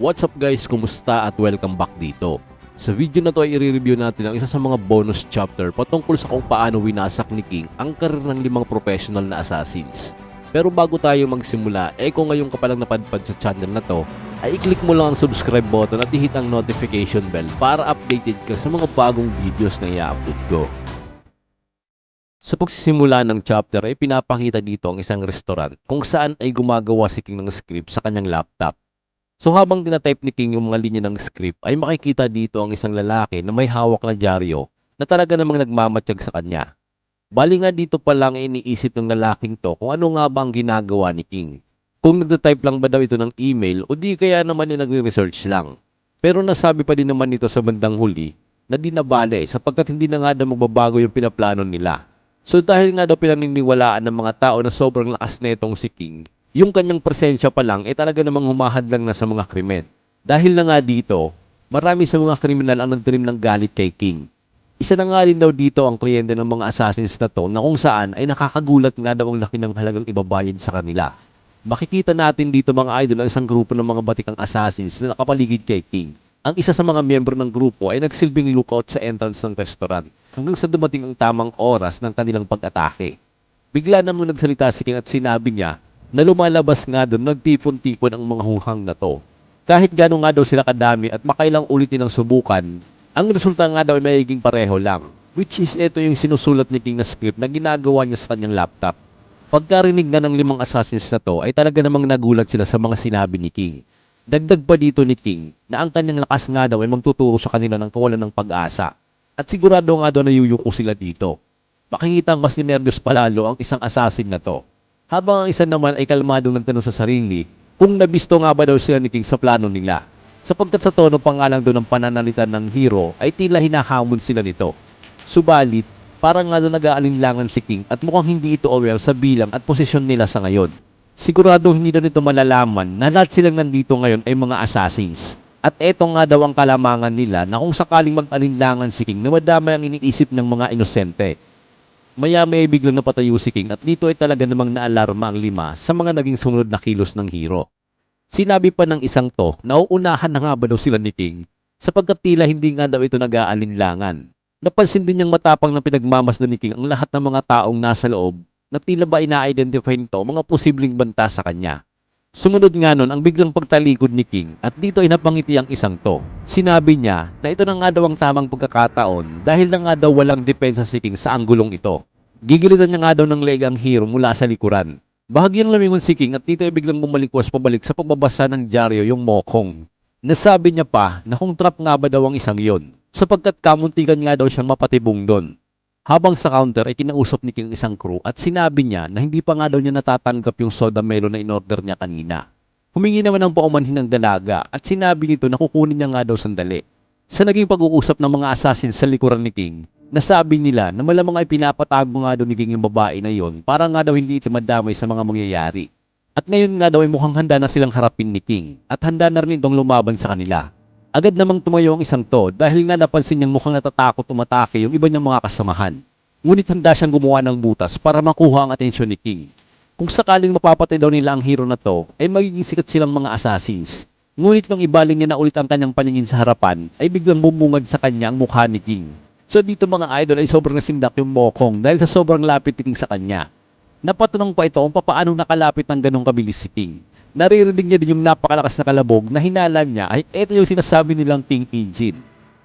What's up guys? Kumusta at welcome back dito. Sa video na to ay i-review natin ang isa sa mga bonus chapter patungkol sa kung paano winasak ni King ang karir ng limang professional na assassins. Pero bago tayo magsimula, eh kung ngayon ka palang napadpad sa channel na to, ay i-click mo lang ang subscribe button at i-hit ang notification bell para updated ka sa mga bagong videos na i-upload ko. Sa pagsisimula ng chapter ay pinapakita dito ang isang restaurant kung saan ay gumagawa si King ng script sa kanyang laptop. So habang tinatype ni King yung mga linya ng script ay makikita dito ang isang lalaki na may hawak na dyaryo na talaga namang nagmamatsyag sa kanya. Bali nga dito pa lang iniisip ng lalaking to kung ano nga ba ang ginagawa ni King. Kung nagtatype lang ba daw ito ng email o di kaya naman ay nagre-research lang. Pero nasabi pa din naman ito sa bandang huli na di nabale sapagkat hindi na nga daw magbabago yung pinaplano nila. So dahil nga daw pinaniniwalaan ng mga tao na sobrang lakas na itong si King, yung kanyang presensya pa lang ay talaga namang humahadlang na sa mga krimen. Dahil na nga dito, marami sa mga kriminal ang nagtirim ng galit kay King. Isa na nga din daw dito ang kliyente ng mga assassins na to na kung saan ay nakakagulat nga daw ang laki ng halagang ibabayad sa kanila. Makikita natin dito mga idol ang isang grupo ng mga batikang assassins na nakapaligid kay King. Ang isa sa mga miyembro ng grupo ay nagsilbing lookout sa entrance ng restaurant hanggang sa dumating ang tamang oras ng kanilang pag-atake. Bigla namang nagsalita si King at sinabi niya na lumalabas nga doon nagtipon-tipon ang mga hunghang na to. Kahit gano'n nga daw sila kadami at makailang ulit nilang subukan, ang resulta nga daw ay magiging pareho lang. Which is ito yung sinusulat ni King na script na ginagawa niya sa kanyang laptop. Pagkarinig nga ng limang assassins na to ay talaga namang nagulat sila sa mga sinabi ni King. Dagdag pa dito ni King na ang kanyang lakas nga daw ay magtuturo sa kanila ng kawalan ng pag-asa. At sigurado nga daw na yuyuko sila dito. Makikita mas nervyos palalo ang isang assassin na to. Habang ang isa naman ay kalmadong nagtanong sa sarili kung nabisto nga ba daw sila ni King sa plano nila. Sapagkat sa tono pa nga lang doon ng pananalitan ng hero ay tila hinahamon sila nito. Subalit, parang nga doon nag-aalinlangan si King at mukhang hindi ito aware sa bilang at posisyon nila sa ngayon. Sigurado hindi na nito malalaman na lahat silang nandito ngayon ay mga assassins. At eto nga daw ang kalamangan nila na kung sakaling mag-alinlangan si King na madamay ang iniisip ng mga inosente. Maya may biglang napatayo si King at dito ay talaga namang naalarma ang lima sa mga naging sumunod na kilos ng hero. Sinabi pa ng isang to na uunahan na nga ba daw sila ni King sapagkat tila hindi nga daw ito nag-aalinlangan. Napansin din niyang matapang na pinagmamasdan ni King ang lahat ng mga taong nasa loob na tila ba ina-identify nito mga posibleng banta sa kanya. Sumunod nga nun ang biglang pagtalikod ni King at dito ay napangiti ang isang to. Sinabi niya na ito na nga daw ang tamang pagkakataon dahil na nga daw walang depensa si King sa anggulong ito. Gigilitan niya nga daw ng leg ang hero mula sa likuran. Bahagyang lamingon si King at dito ay biglang bumalikwas pabalik sa pagbabasa ng dyaryo yung mokong. Nasabi niya pa na kung trap nga ba daw ang isang yon sapagkat kamuntikan nga daw siyang mapatibong doon. Habang sa counter ay kinausap ni King isang crew at sinabi niya na hindi pa nga daw niya natatanggap yung soda melon na in-order niya kanina. Humingi naman ng paumanhin ng dalaga at sinabi nito na kukunin niya nga daw sandali. Sa naging pag-uusap ng mga assassin sa likuran ni King, nasabi nila na malamang ay pinapatago nga daw ni King yung babae na yon para nga daw hindi ito madamay sa mga mangyayari. At ngayon nga daw ay mukhang handa na silang harapin ni King at handa na rin itong lumaban sa kanila. Agad namang tumayo ang isang to dahil nga napansin niyang mukhang natatakot umatake yung iba niyang mga kasamahan. Ngunit handa siyang gumawa ng butas para makuha ang atensyon ni King. Kung sakaling mapapatay daw nila ang hero na to, ay magiging sikat silang mga assassins. Ngunit nung ibaling niya na ulit ang kanyang paningin sa harapan, ay biglang bumungad sa kanya ang mukha ni King. So dito mga idol ay sobrang nasindak yung mokong dahil sa sobrang lapit ni King sa kanya. Napatanong pa ito kung paano nakalapit ng ganong kabilis si King. Naririnig niya din yung napakalakas na kalabog na hinala niya ay ito yung sinasabi nilang King Engine.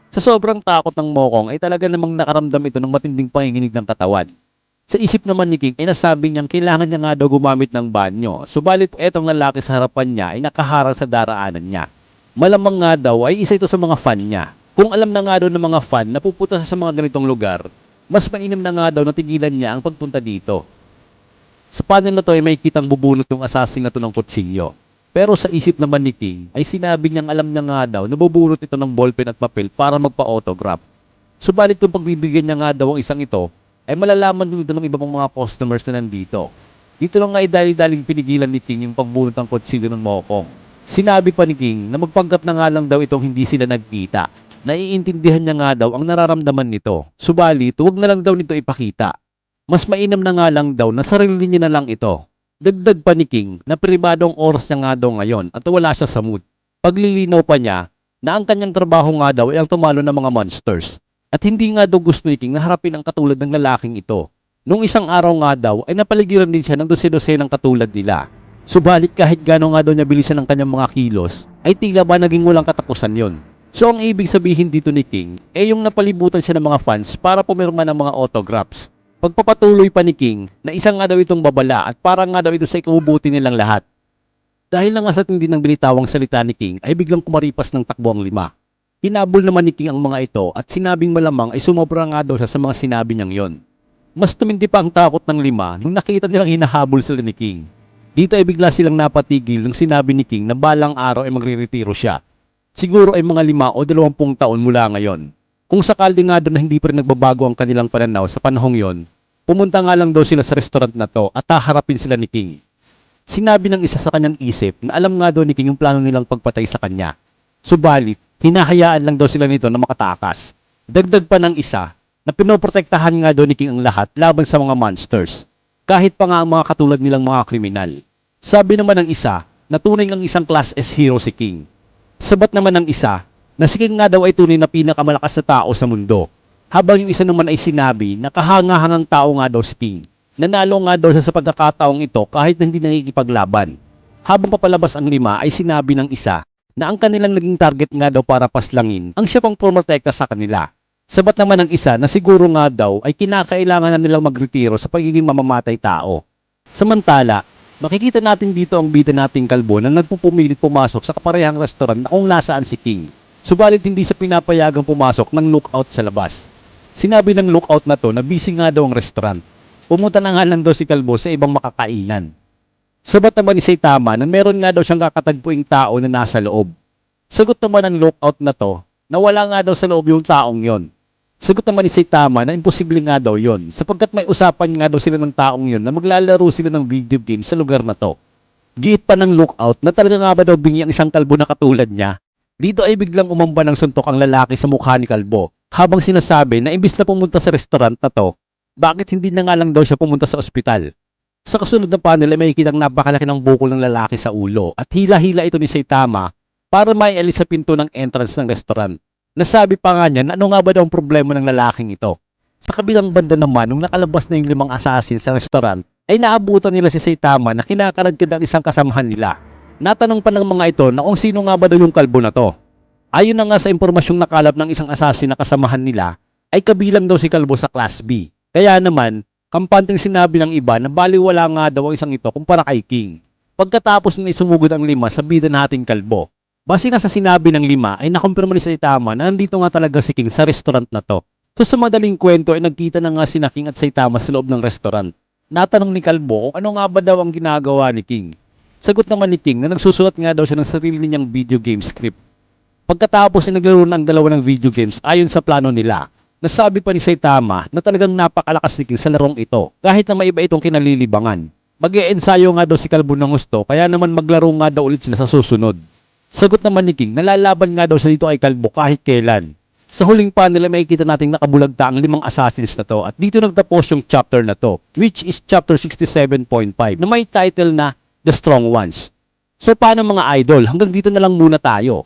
Sa sobrang takot ng Mokong ay talaga namang nakaramdam ito ng matinding panginginig ng katawan. Sa isip naman ni King ay nasabi niyang kailangan niya nga daw gumamit ng banyo. Subalit etong lalaki sa harapan niya ay nakaharang sa daraanan niya. Malamang nga daw ay isa ito sa mga fan niya. Kung alam na nga daw ng mga fan na pupunta sa mga ganitong lugar, mas mainam na nga daw na tigilan niya ang pagpunta dito. Sa panel na to ay may kitang bubunot ng assassin na to ng kutsilyo. Pero sa isip naman ni King ay sinabi niyang alam niya nga daw na bubunot ito ng ballpen at papel para magpa-autograph. Subalit kung pagbibigyan niya nga daw ang isang ito, ay malalaman dito ng iba pang mga customers na nandito. Dito lang nga ay dali-daling pinigilan ni King yung pagbunot ng kutsilyo ng Mokong. Sinabi pa ni King na magpanggap na nga lang daw itong hindi sila nagkita. Naiintindihan niya nga daw ang nararamdaman nito. Subalit, huwag na lang daw nito ipakita. Mas mainam na nga lang daw na sarili niya na lang ito. Dagdag pa ni King na pribadong oras niya nga daw ngayon at wala siya sa mood. paglilinaw pa niya na ang kanyang trabaho nga daw ay ang tumalo ng mga monsters. At hindi nga daw gusto ni King na harapin ang katulad ng lalaking ito. Nung isang araw nga daw ay napaligiran din siya ng dose-dose ng katulad nila. Subalit kahit gano'n nga daw niya bilisan ang kanyang mga kilos, ay tila ba naging walang katapusan yon. So ang ibig sabihin dito ni King ay yung napalibutan siya ng mga fans para pumirma ng mga autographs. Pagpapatuloy pa ni King na isang nga daw itong babala at parang nga daw ito sa ikabubuti nilang lahat. Dahil na nga sa tindi ng binitawang salita ni King ay biglang kumaripas ng takbo ang lima. Hinabol naman ni King ang mga ito at sinabing malamang ay sumobra nga daw siya sa mga sinabi niyang yon. Mas tumindi pa ang takot ng lima nung nakita nilang hinahabol sila ni King. Dito ay bigla silang napatigil nung sinabi ni King na balang araw ay magre-retiro siya. Siguro ay mga lima o dalawampung taon mula ngayon. Kung sakali nga doon na hindi pa rin nagbabago ang kanilang pananaw sa panahong yon, pumunta nga lang daw sila sa restaurant na to at haharapin sila ni King. Sinabi ng isa sa kanyang isip na alam nga daw ni King yung plano nilang pagpatay sa kanya. Subalit, hinahayaan lang daw sila nito na makatakas. Dagdag pa ng isa na pinoprotektahan nga daw ni King ang lahat laban sa mga monsters. Kahit pa nga ang mga katulad nilang mga kriminal. Sabi naman ng isa na tunay ang isang class S hero si King. Sabat naman ng isa na si King nga daw ay tunay na pinakamalakas na tao sa mundo. Habang yung isa naman ay sinabi na kahangahangang tao nga daw si King. Nanalo nga daw siya sa pagkakataong ito kahit na hindi nakikipaglaban. Habang papalabas ang lima ay sinabi ng isa na ang kanilang naging target nga daw para paslangin ang siya pang promotekta sa kanila. Sabat naman ng isa na siguro nga daw ay kinakailangan na nilang magretiro sa pagiging mamamatay tao. Samantala, makikita natin dito ang bida nating kalbo na nagpupumilit pumasok sa kaparehang restaurant na kung nasaan si King. Subalit hindi siya pinapayagang pumasok ng lookout sa labas. Sinabi ng lookout na to na busy nga daw ang restaurant. Pumunta na nga lang daw si Kalbo sa ibang makakainan. Sabat naman ni Saitama na meron nga daw siyang kakatagpuing tao na nasa loob. Sagot naman ng lookout na to na wala nga daw sa loob yung taong yon. Sagot naman ni Saitama na imposible nga daw yon sapagkat may usapan nga daw sila ng taong yon na maglalaro sila ng video game sa lugar na to. Giit pa ng lookout na talaga nga ba daw bingi ang isang kalbo na katulad niya. Dito ay biglang umamba ng suntok ang lalaki sa mukha ni Kalbo habang sinasabi na imbis na pumunta sa restaurant na to, bakit hindi na nga lang daw siya pumunta sa ospital? Sa kasunod na panel ay makikita ang napakalaki ng bukol ng lalaki sa ulo at hila-hila ito ni Saitama para maialis sa pinto ng entrance ng restaurant. Nasabi pa nga niya na ano nga ba daw ang problema ng lalaking ito. Sa kabilang banda naman, nung nakalabas na yung limang assassin sa restaurant, ay naabutan nila si Saitama na kinakaragkad ang isang kasamahan nila. Natanong pa ng mga ito na kung sino nga ba daw yung kalbo na to. Ayon na nga sa impormasyong nakalap ng isang assassin na kasamahan nila, ay kabilang daw si Kalbo sa Class B. Kaya naman, kampanteng sinabi ng iba na baliwala nga daw ang isang ito kumpara kay King. Pagkatapos na isumugod ang lima sa bida nating kalbo. Base nga sa sinabi ng lima ay nakumpirma ni Saitama na nandito nga talaga si King sa restaurant na to. So sa madaling kwento ay nagkita na nga si King at Saitama sa loob ng restaurant. Natanong ni Kalbo kung ano nga ba daw ang ginagawa ni King. Sagot naman ni King na nagsusulat nga daw siya ng sarili niyang video game script. Pagkatapos ay naglaro na ang dalawa ng video games ayon sa plano nila. Nasabi pa ni Saitama na talagang napakalakas ni King sa larong ito kahit na may iba itong kinalilibangan. mag ensayo nga daw si Kalbo ng gusto kaya naman maglaro nga daw ulit sila sa susunod. Sagot naman ni King, nalalaban nga daw siya dito kay Kalbo kahit kailan. Sa huling panel ay makikita nating nakabulagta ang limang assassins na to at dito nagtapos yung chapter na to which is chapter 67.5 na may title na The Strong Ones. So paano mga idol, hanggang dito na lang muna tayo.